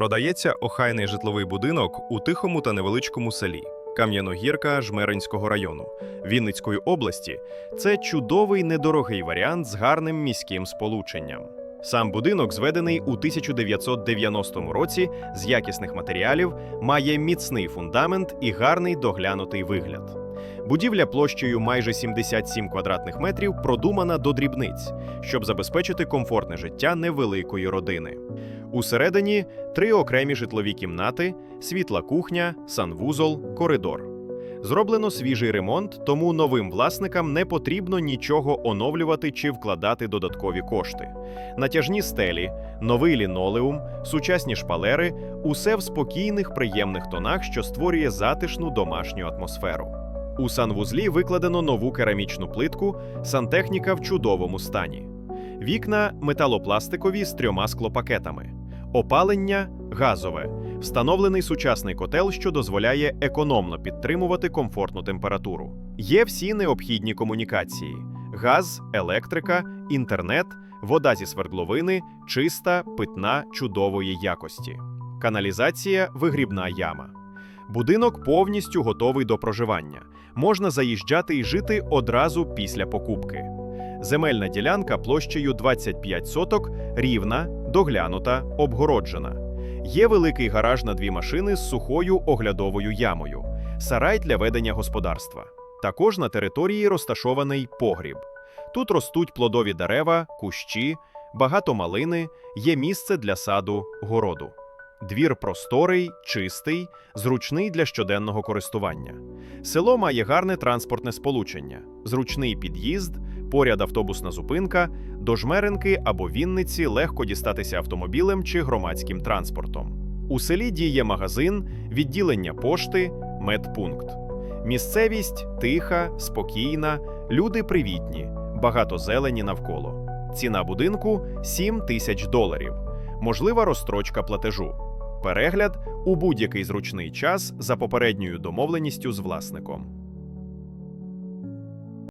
Продається охайний житловий будинок у тихому та невеличкому селі Кам'яногірка Жмеринського району Вінницької області. Це чудовий недорогий варіант з гарним міським сполученням. Сам будинок, зведений у 1990 році з якісних матеріалів, має міцний фундамент і гарний доглянутий вигляд. Будівля площею майже 77 квадратних метрів продумана до дрібниць, щоб забезпечити комфортне життя невеликої родини. Усередині три окремі житлові кімнати, світла кухня, санвузол, коридор. Зроблено свіжий ремонт, тому новим власникам не потрібно нічого оновлювати чи вкладати додаткові кошти. Натяжні стелі, новий лінолеум, сучасні шпалери усе в спокійних, приємних тонах, що створює затишну домашню атмосферу. У санвузлі викладено нову керамічну плитку, сантехніка в чудовому стані. Вікна металопластикові з трьома склопакетами. Опалення газове. Встановлений сучасний котел, що дозволяє економно підтримувати комфортну температуру. Є всі необхідні комунікації: газ, електрика, інтернет, вода зі свердловини, чиста, питна, чудової якості. Каналізація, вигрібна яма. Будинок повністю готовий до проживання. Можна заїжджати і жити одразу після покупки. Земельна ділянка площею 25 соток, рівна, доглянута, обгороджена. Є великий гараж на дві машини з сухою оглядовою ямою, сарай для ведення господарства. Також на території розташований погріб. Тут ростуть плодові дерева, кущі, багато малини, є місце для саду, городу. Двір просторий, чистий, зручний для щоденного користування. Село має гарне транспортне сполучення, зручний під'їзд, поряд автобусна зупинка, до Жмеринки або Вінниці легко дістатися автомобілем чи громадським транспортом. У селі діє магазин, відділення пошти, медпункт. Місцевість тиха, спокійна, люди привітні, багато зелені навколо. Ціна будинку 7 тисяч доларів. Можлива розстрочка платежу. Перегляд у будь-який зручний час за попередньою домовленістю з власником.